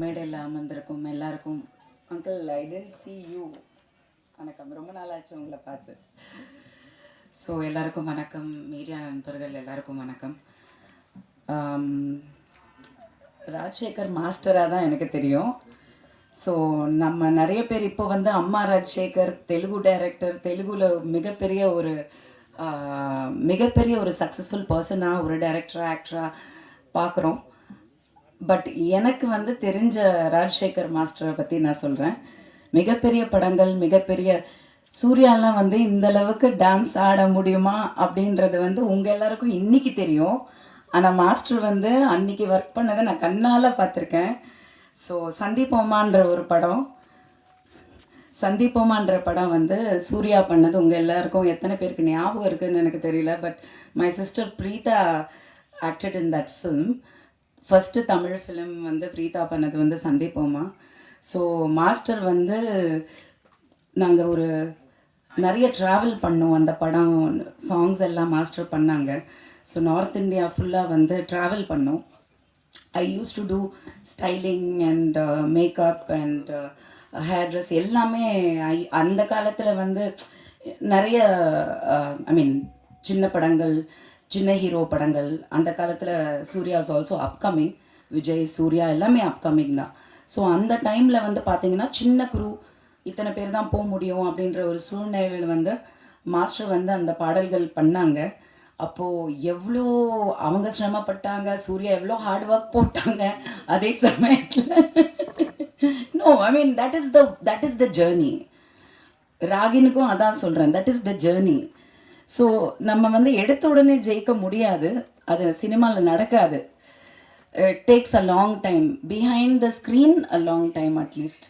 மேடையில் அமர்ந்திருக்கும் எல்லாருக்கும் uncle I tent see you வணக்கம். ரொம்ப நாள் ஆச்சு உங்களை பார்த்து. ஸோ எல்லாருக்கும் வணக்கம். மீடியா நண்பர்கள் எல்லாருக்கும் வணக்கம். ராஜசேகர் மாஸ்டராக தான் எனக்கு தெரியும். ஸோ நம்ம நிறைய பேர் இப்போ வந்து அம்மா ராஜசேகர் தெலுங்கு டைரக்டர் தெலுங்குல மிகப்பெரிய ஒரு மிகப்பெரிய ஒரு சக்ஸஸ்ஃபுல் பர்சனாக ஒரு டைரக்டராக ஆக்டராக பார்க்குறோம். பட் எனக்கு வந்து தெரிஞ்ச ராஜசேகர் மாஸ்டரை பற்றி நான் சொல்கிறேன் மிகப்பெரிய படங்கள் மிகப்பெரிய சூர்யாலாம் வந்து இந்த அளவுக்கு டான்ஸ் ஆட முடியுமா அப்படின்றது வந்து உங்கள் எல்லாருக்கும் இன்னைக்கு தெரியும். ஆனால் மாஸ்டர் வந்து அன்னைக்கு ஒர்க் பண்ணதை நான் கண்ணால் பார்த்துருக்கேன். ஸோ சந்திப்போமான்ற ஒரு படம். சந்திப்போமான்ற படம் வந்து சூர்யா பண்ணது உங்கள் எல்லாருக்கும் எத்தனை பேருக்கு ஞாபகம் இருக்குதுன்னு எனக்கு தெரியல. But my sister Preetha acted in that film first Tamil film வந்து பிரீதா பண்ணது வந்து சந்திப்போமா ஸோ மாஸ்டர் வந்து நாங்கள் ஒரு நிறைய ட்ராவல் பண்ணோம். அந்த படம் சாங்ஸ் எல்லாம் மாஸ்டர் பண்ணாங்க. ஸோ நார்த் இந்தியா ஃபுல்லாக வந்து ட்ராவல் பண்ணோம். I use to do styling and makeup and hair dress எல்லாமே ஐ அந்த காலத்தில் வந்து நிறைய uh, ஐ மீன் சின்ன படங்கள் சின்ன ஹீரோ படங்கள். அந்த காலத்தில் சூர்யாஸ் ஆல்சோ அப்கமிங் விஜய் சூர்யா எல்லாமே அப்கமிங் தான். ஸோ அந்த டைமில் வந்து பார்த்தீங்கன்னா சின்ன குரு இத்தனை பேர் தான் போக முடியும் அப்படின்ற ஒரு சூழ்நிலையில் வந்து மாஸ்டர் வந்து அந்த பாடல்கள் பண்ணாங்க. அப்போது எவ்வளோ அவங்க சிரமப்பட்டாங்க சூர்யா எவ்வளோ ஹார்ட் ஒர்க் போட்டாங்க அதே சமயத்தில். No I mean that is the that is the journey ராகினுக்கும் அதான் சொல்கிறேன் that is the journey so நம்ம வந்து எடுத்த உடனே ஜெயிக்க முடியாது. அது சினிமாவில் நடக்காது. Takes a long time behind the screen a long time at least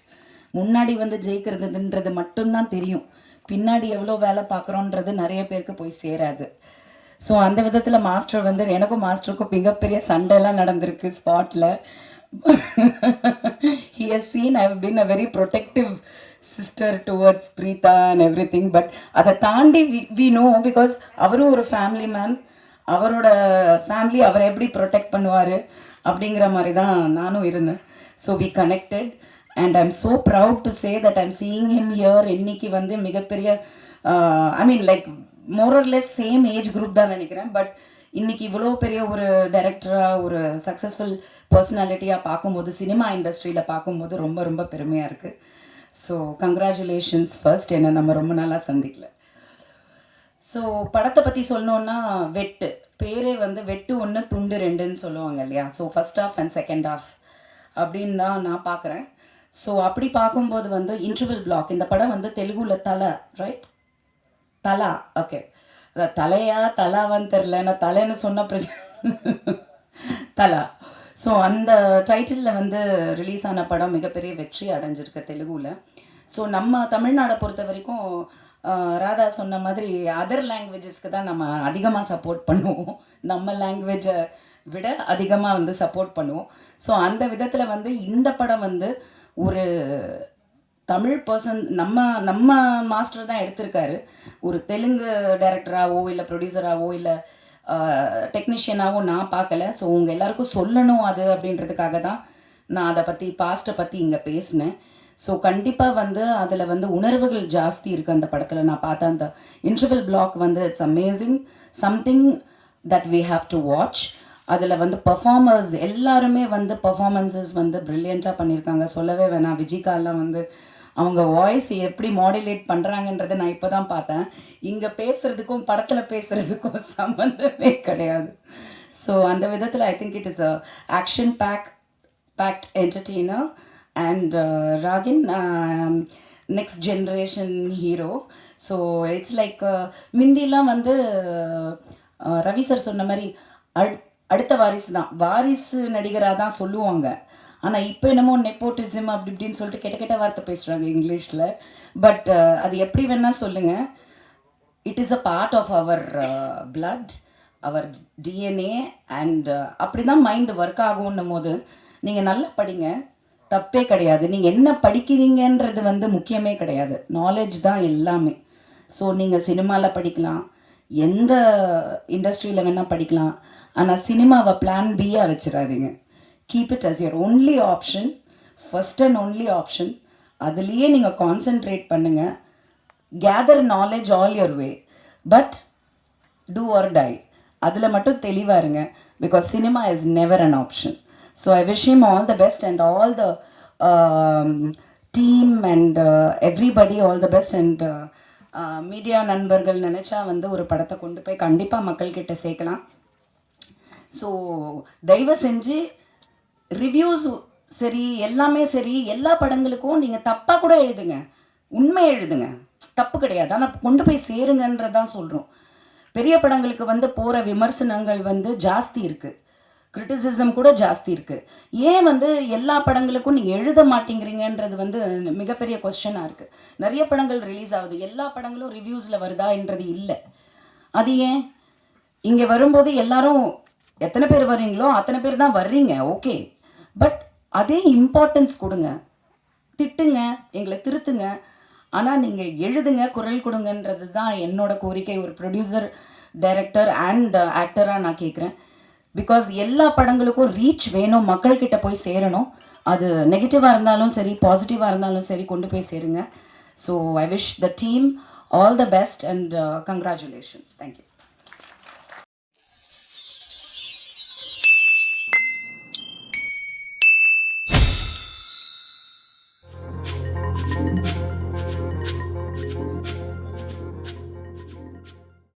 முன்னாடி வந்து ஜெயிக்கிறதுன்றது மட்டும்தான் தெரியும். பின்னாடி எவ்வளோ வேலை பார்க்குறோன்றது நிறைய பேருக்கு போய் சேராது. ஸோ அந்த விதத்தில் மாஸ்டர் வந்து எனக்கும் மாஸ்டருக்கும் மிகப்பெரிய சண்டைலாம் நடந்திருக்கு ஸ்பாட்டில் he has seen I have been a very protective sister towards Preetha and every thing but அதை தாண்டி வி வி நோ பிகாஸ் அவரும் ஒரு ஃபேமிலி மேன் அவரோட ஃபேமிலி அவரை எப்படி ப்ரொடெக்ட் பண்ணுவார்? அப்படிங்கிற மாதிரி தான் நானும் இருந்தேன். So we connected and I am so proud to say that I'm seeing him here இன்னைக்கு வந்து மிகப்பெரிய I mean like more or less same age group தான் நினைக்கிறேன். பட் இன்னைக்கு இவ்வளோ பெரிய ஒரு டைரக்டராக ஒரு சக்ஸஸ்ஃபுல் பர்சனாலிட்டியாக பார்க்கும்போது சினிமா இண்டஸ்ட்ரியில் பார்க்கும்போது ரொம்ப ரொம்ப பெருமையாக இருக்குது ஸோ கங்க்ராச்சுலேஷன்ஸ் ஃபர்ஸ்ட் என்ன நம்ம ரொம்ப நாளாக சந்திக்கல. ஸோ படத்தை பற்றி சொல்லணுன்னா வெட்டு. பேரே வந்து வெட்டு ஒன்று துண்டு ரெண்டுன்னு சொல்லுவாங்க இல்லையா? So first half and second half அப்படின்னு தான் நான் பார்க்குறேன். ஸோ அப்படி பார்க்கும்போது வந்து இன்டர்வல் பிளாக் இந்த படம் வந்து தெலுங்குல தலை ரைட் தலா ஓகே தலையா தலாவான்னு தெரில நான் தலைன்னு சொன்ன பிரச்சனை. தலா. ஸோ அந்த டைட்டிலில் வந்து ரிலீஸ் ஆன படம் மிகப்பெரிய வெற்றி அடைஞ்சிருக்கு தெலுங்குல. ஸோ நம்ம தமிழ்நாடை பொறுத்த வரைக்கும் ராதா சொன்ன மாதிரி அதர் லாங்குவேஜஸ்க்கு தான் நம்ம அதிகமாக சப்போர்ட் பண்ணுவோம். நம்ம லாங்குவேஜை விட அதிகமாக வந்து சப்போர்ட் பண்ணுவோம். ஸோ அந்த விதத்தில் வந்து இந்த படம் வந்து ஒரு தமிழ் பர்சன் நம்ம நம்ம மாஸ்டர் தான் எடுத்திருக்காரு. ஒரு தெலுங்கு டைரக்டராகவோ இல்லை ப்ரொடியூசராகவோ இல்லை டெக்னீஷியனாகவோ நான் பார்க்கல. ஸோ உங்கள் எல்லாருக்கும் சொல்லணும் அது அப்படின்றதுக்காக தான் நான் அதை பற்றி பாஸ்ட்டை பற்றி இங்கே பேசினேன். ஸோ கண்டிப்பாக வந்து அதில் வந்து உணர்வுகள் ஜாஸ்தி இருக்குது அந்த படத்தில். நான் பார்த்த அந்த இன்டர்வல் பிளாக் வந்து it's amazing something that we have to watch அதில் வந்து பர்ஃபார்மர்ஸ் எல்லாருமே வந்து பர்ஃபார்மன்ஸஸ் வந்து ப்ரில்லியண்ட்டாக பண்ணியிருக்காங்க சொல்லவே வேணாம். விஜிகாலாம் வந்து அவங்க வாய்ஸ் எப்படி மாடுலேட் பண்ணுறாங்கன்றதை நான் இப்போ தான் பார்த்தேன். இங்கே பேசுகிறதுக்கும் படத்தில் பேசுகிறதுக்கும் சம்மந்தமே கிடையாது. ஸோ அந்த விதத்தில் I think it is a action pack packed entertainer and Ragin next generation hero so it's like முந்திலாம் வந்து uh, ரவி சார் சொன்ன மாதிரி அடு அடுத்த வாரிசு தான். வாரிசு நடிகராக தான் சொல்லுவாங்க. ஆனால் இப்போ என்னமோ நெப்போட்டிசம் அப்படி இப்படின்னு சொல்லிட்டு கெட்ட கெட்ட வார்த்தை பேசுகிறாங்க இங்கிலீஷில். பட் uh, அது எப்படி வேணால் சொல்லுங்கள் it is a part of our blood our DNA and அப்படி தான் மைண்டு ஒர்க் ஆகும்னும் போது நீங்கள் நல்லா படிங்க. தப்பே கிடையாது. நீங்கள் என்ன படிக்கிறீங்கன்றது வந்து முக்கியமே கிடையாது. நாலேஜ் தான் எல்லாமே. ஸோ நீங்கள் சினிமாவில் படிக்கலாம். எந்த இண்டஸ்ட்ரியில் வேணால் படிக்கலாம். ஆனால் சினிமாவை பிளான் பியாக வச்சிடாதீங்க. Keep it as your only option first and only option அதுலேயே நீங்கள் கான்சென்ட்ரேட் பண்ணுங்கள் gather knowledge all your way but do or die அதில் மட்டும் தெளிவாக இருங்க. Because cinema is never an option so I wish him all the best and all the team and everybody all the best and media நண்பர்கள் நினச்சா வந்து ஒரு படத்தை கொண்டு போய் கண்டிப்பாக மக்கள்கிட்ட சேர்க்கலாம். ஸோ தயவு செஞ்சு ரிவ்யூஸ் சரி எல்லாமே சரி எல்லா படங்களுக்கும் நீங்கள் தப்பாக கூட எழுதுங்க. உண்மை எழுதுங்க. தப்பு கிடையாது. ஆனால் கொண்டு போய் சேருங்கன்றதான் சொல்கிறோம் பெரிய படங்களுக்கு வந்து போகிற விமர்சனங்கள் வந்து ஜாஸ்தி இருக்குது கிரிட்டிசிசம் கூட ஜாஸ்தி இருக்குது ஏன் வந்து எல்லா படங்களுக்கும் நீங்கள் எழுத மாட்டேங்கிறீங்கன்றது வந்து மிகப்பெரிய கொஸ்டனாக இருக்குது நிறைய படங்கள் ரிலீஸ் ஆகுது. எல்லா படங்களும் ரிவ்யூஸில் வருதான்றது இல்லை. அது ஏன்? இங்கே வரும்போது எல்லாரும் எத்தனை பேர் வர்றீங்களோ அத்தனை பேர் தான் வர்றீங்க. ஓகே. பட் அதே இம்பார்ட்டன்ஸ் கொடுங்க. திட்டுங்க. எங்களை திருத்துங்க. ஆனால் நீங்கள் எழுதுங்க குரல் கொடுங்கன்றது தான் என்னோட கோரிக்கை. ஒரு ப்ரொடியூசர் டைரக்டர் அண்ட் ஆக்டராக நான் கேட்குறேன் பிகாஸ் எல்லா படங்களுக்கும் ரீச் வேணும் மக்கள்கிட்ட போய் சேரணும். அது நெகட்டிவாக இருந்தாலும் சரி பாசிட்டிவாக இருந்தாலும் சரி கொண்டு போய் சேருங்க. So I wish the team all the best and congratulations thank you